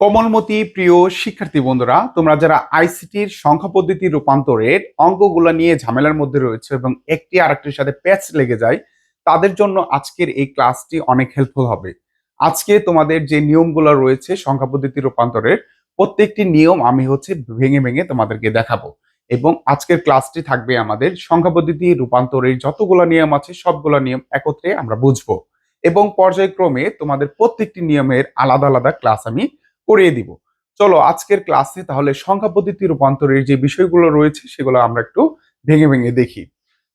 কমলমতি প্রিয় শিক্ষার্থী বন্ধুরা, তোমরা যারা আইসিটির সংখ্যা পদ্ধতি রূপান্তরের অঙ্কগুলো নিয়ে ঝামেলার মধ্যে রয়েছে এবং একটি আরেকটির সাথে প্যাচ লেগে যায়, তাদের জন্য আজকের এই ক্লাসটি অনেক হেল্পফুল হবে। আজকে তোমাদের যে নিয়মগুলো রয়েছে সংখ্যা পদ্ধতি রূপান্তরের প্রত্যেকটি নিয়ম আমি হচ্ছে ভেঙে ভেঙে তোমাদেরকে দেখাবো এবং আজকের ক্লাসটি থাকবে আমাদের সংখ্যা পদ্ধতি রূপান্তরের যতগুলো নিয়ম আছে, সবগুলো নিয়ম একত্রে আমরা বুঝব এবং পর্যায়ক্রমে তোমাদের প্রত্যেকটি নিয়মের আলাদা আলাদা ক্লাস আমি করিয়ে দিব। চলো আজকের ক্লাসে তাহলে সংখ্যা পদ্ধতি রূপান্তরের যে বিষয়গুলো রয়েছে সেগুলো আমরা একটু ভেঙে ভেঙে দেখি।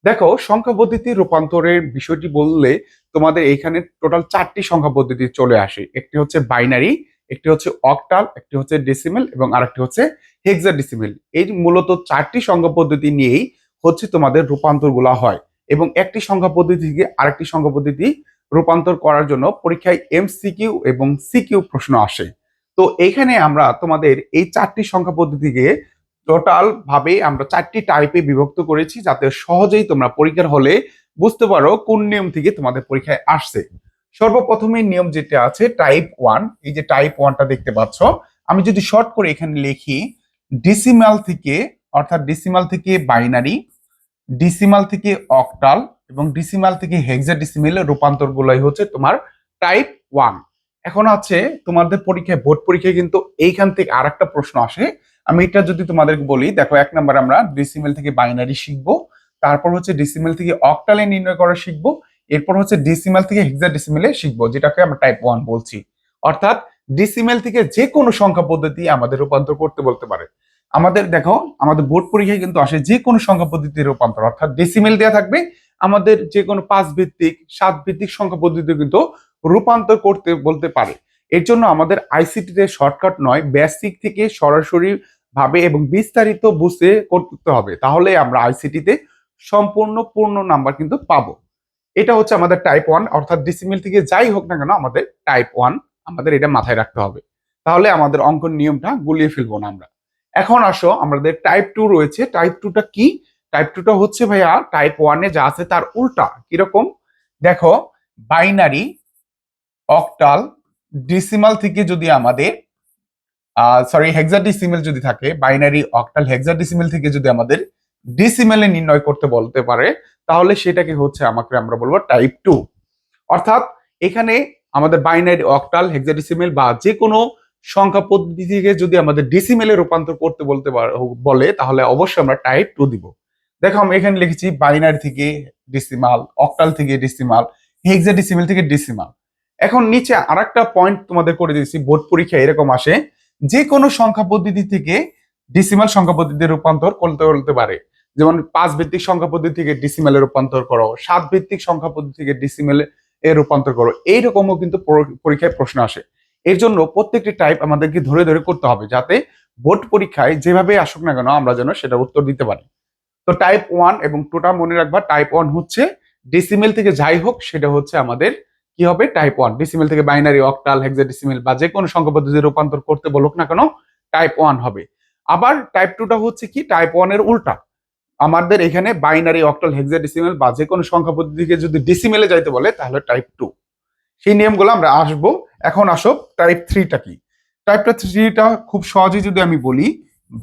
দেখো, সংখ্যা পদ্ধতি রূপান্তরের বিষয়টি বললে তোমাদের এইখানে টোটাল চারটি সংখ্যা পদ্ধতি চলে আসে। একটি হচ্ছে বাইনারি একটি হচ্ছে অকটাল একটি হচ্ছে ডেসিমেল এবং আরেকটি হচ্ছে হেক্সা ডেসিমেল এই মূলত চারটি সংখ্যা পদ্ধতি নিয়েই হচ্ছে তোমাদের রূপান্তরগুলো হয় এবং একটি সংখ্যা পদ্ধতি থেকে আরেকটি সংখ্যা পদ্ধতি রূপান্তর করার জন্য পরীক্ষায় এমসিকিউ এবং সিকিউ প্রশ্ন আসে। তো এইখানে আমরা তোমাদের এই চারটি সংখ্যা পদ্ধতিকে টোটাল ভাবে আমরা চারটি টাইপে বিভক্ত করেছি যাতে সহজেই তোমরা পরীক্ষার হলে বুঝতে পারো কোন নিয়ম থেকে তোমাদের পরীক্ষায় আসছে। সর্বপ্রথমে নিয়ম যেটা আছে টাইপ ওয়ান এই যে টাইপ ওয়ানটা দেখতে পাচ্ছ, আমি যদি শর্ট করে এখানে লিখি ডিসিমাল থেকে, অর্থাৎ ডিসিমাল থেকে বাইনারি ডিসিমাল থেকে অকটাল এবং ডিসিমাল থেকে হেক্সা ডিসিমেলের রূপান্তরগুলোই হচ্ছে তোমার টাইপ ওয়ান এখন আছে তোমাদের পরীক্ষায়, বোর্ড পরীক্ষায় কিন্তু এইখান থেকে আর একটা প্রশ্ন আসে। আমি এটা যদি তোমাদেরকে বলি, দেখো এক নাম্বার আমরা ডিসিমেল থেকে বাইনারি শিখব, তারপর হচ্ছে ডিসিমেল থেকে অক্টালে নির্ণয় করা শিখব, এরপর হচ্ছে ডিসিমেল থেকে হেক্সা ডিসিমেলে শিখব, যেটাকে আমরা টাইপ ওয়ান বলছি। অর্থাৎ ডিসিমেল থেকে যে কোনো সংখ্যা পদ্ধতি আমাদের রূপান্তর করতে বলতে পারে। আমাদের দেখো, আমাদের বোর্ড পরীক্ষায় কিন্তু আসে যে কোনো সংখ্যা পদ্ধতির রূপান্তর, অর্থাৎ ডেসিমেল দেওয়া থাকবে, আমাদের যে কোনো পাঁচ ভিত্তিক, সাত ভিত্তিক সংখ্যা পদ্ধতি কিন্তু রূপান্তর করতে বলতে পারে। এর জন্য আমাদের আইসিটিতে শর্টকাট নয়, বেসিক থেকে সরাসরি ভাবে এবং বিস্তারিত বুঝতে করতে হবে। তাহলে আমরা আইসিটিতে সম্পূর্ণ পূর্ণ নাম্বার কিন্তু পাবো। এটা হচ্ছে আমাদের টাইপ ওয়ান অর্থাৎ ডিসিমিল থেকে যাই হোক না কেন আমাদের টাইপ ওয়ান আমাদের এটা মাথায় রাখতে হবে। তাহলে আমাদের অঙ্কন নিয়মটা গুলিয়ে ফেলব না আমরা। এখন আসো, আমাদের টাইপ টু রয়েছে। টাইপ টুটা কি? টাইপ টুটা হচ্ছে ভাইয়া টাইপ ওয়ানে যা আছে তার উল্টা। কীরকম? দেখো বাইনারি অক্টাল ডিসিমাল থেকে যদি আমাদের সরি হেক্সাডেসিমেল যদি থাকে বাইনারি অক্টাল হেক্সাডেসিমেল থেকে যদি আমাদের ডিসিমেলে নির্ণয় করতে বলতে পারে, তাহলে সেটাকে হচ্ছে আমাকে আমরা বলব টাইপ টু অর্থাৎ এখানে আমাদের বাইনারি অক্টাল হেক্সাডেসিমেল বা যে কোনো সংখ্যা পদ্ধতি থেকে যদি আমাদের ডিসিমেলে রূপান্তর করতে বলতে বলে, তাহলে অবশ্যই আমরা টাইপ টু দিব। দেখো, আমি এখানে লিখেছি বাইনারি থেকে ডিসিমাল অক্টাল থেকে ডিসিমাল হেক্সাডেসিমেল থেকে ডিসিমাল এখন নিচে আর একটা পয়েন্ট তোমাদের করে দিয়েছি, বোর্ড পরীক্ষা এরকম আসে যে কোনো সংখ্যা পদ্ধতি থেকে ডিসিমাল সংখ্যা পদ্ধতিতে রূপান্তর করতে বলতে পারে। যেমন পাঁচ ভিত্তিক সংখ্যা পদ্ধতি থেকে ডিসিমেলে রূপান্তর করো, সাত ভিত্তিক সংখ্যা পদ্ধতি থেকে ডিসিমেলে এ রূপান্তর করো, এইরকমও কিন্তু পরীক্ষায় প্রশ্ন আসে। এর জন্য প্রত্যেকটি টাইপ আমাদেরকে ধরে ধরে করতে হবে, যাতে বোর্ড পরীক্ষায় যেভাবে আসুক না কেন, আমরা যেন সেটা উত্তর দিতে পারি। তো টাইপ ওয়ান এবং টুটা মনে রাখবা টাইপ ওয়ান হচ্ছে ডিসিমেল থেকে যাই হোক, সেটা হচ্ছে আমাদের কি হবে? টাইপ ওয়ান ডিসিমেল থেকে বাইনারি অক্টাল হেক্সাডেসিমেল বা যে কোনো সংখ্যা পদ্ধতি রূপান্তর করতে বলুক না কেন টাইপ ওয়ান হবে। আবার টাইপ টুটা হচ্ছে কি? টাইপ ওয়ানের উল্টা। আমাদের এখানে বাইনারি অক্টাল হেক্সাডেসিমেল বা যে কোনো সংখ্যা পদ্ধতিকে যদি ডিসিমেলে যাইতে বলে, তাহলে টাইপ টু সেই নিয়মগুলো আমরা আসব। এখন আসো টাইপ থ্রিটা কি? টাইপটা থ্রিটা খুব সহজেই যদি আমি বলি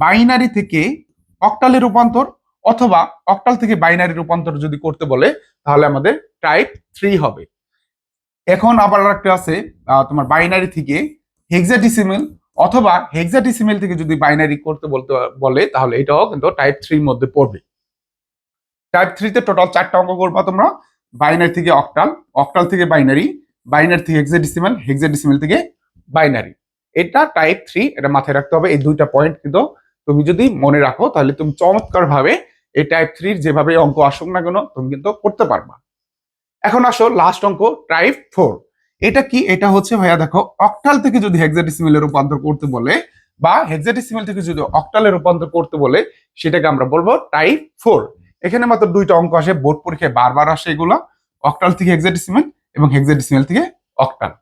বাইনারি থেকে অক্টালে রূপান্তর অথবা অক্টাল থেকে বাইনারি রূপান্তর যদি করতে বলে, তাহলে আমাদের টাইপ থ্রি হবে। এখন আবার একটা আছে তোমার বাইনারি থেকে হেক্সাডিসিমেল অথবা হেক্সাডিসিমেল থেকে যদি বাইনারি করতে বলতে বলে, তাহলে এটাও কিন্তু টাইপ থ্রির মধ্যে পড়বে। টাইপ থ্রিতে টোটাল চারটা অঙ্ক করবা তোমরা বাইনারি থেকে অক্টাল অক্টাল থেকে বাইনারি বাইনারি থেকে হেক্সাডিসিমেল হেক্সাডিসিমেল থেকে বাইনারি এটা টাইপ থ্রি এটা মাথায় রাখতে হবে, এই দুইটা পয়েন্ট কিন্তু তুমি যদি মনে রাখো, তাহলে তুমি চমৎকার ভাবে এই টাইপ থ্রির যেভাবে অঙ্ক আসুক না কেন, তুমি কিন্তু করতে পারবা। এখন আসো লাস্ট অঙ্ক টাইপ ফোর এটা কি? এটা হচ্ছে ভাইয়া দেখো অক্টাল থেকে যদি হেক্সাডেসিমেলে রূপান্তর করতে বলে, বা হেক্সাডেসিমেল থেকে যদি অক্টালে রূপান্তর করতে বলে, সেটাকে আমরা বলব টাইপ ফোর এখানে মাত্র দুইটা অঙ্ক আসে বোর্ড পরীক্ষায় বারবার আসে এগুলো অক্টাল থেকে হেক্সাডেসিমেল এবং হেক্সাডেসিমেল থেকে অক্টাল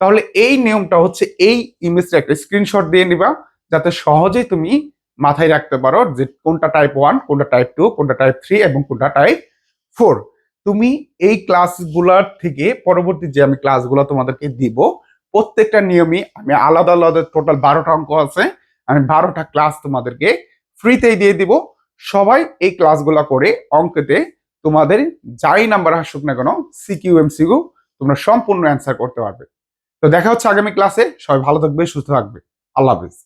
তাহলে এই নিয়মটা হচ্ছে এই ইমেজটা একটা স্ক্রিনশট দিয়ে নিবা, যাতে সহজেই তুমি মাথায় রাখতে পারো যে কোনটা টাইপ ওয়ান কোনটা টাইপ টু কোনটা টাইপ থ্রি এবং কোনটা টাইপ ফোর তুমি এই ক্লাসগুলার থেকে পরবর্তী যে আমি ক্লাসগুলো তোমাদেরকে দিব, প্রত্যেকটা নিয়মই আমি আলাদা আলাদা টোটাল বারোটা অঙ্ক আছে, আমি বারোটা ক্লাস তোমাদেরকে ফ্রিতেই দিয়ে দিব। সবাই এই ক্লাসগুলো করে অঙ্কেতে তোমাদের যাই নাম্বার আসুক না কেন সিকিউ এমসিকিউ তোমরা সম্পূর্ণ অ্যান্সার করতে পারবে। তো দেখা হচ্ছে আগামী ক্লাসে সবাই ভালো থাকবে, সুস্থ থাকবে। আল্লাহ হাফিজ।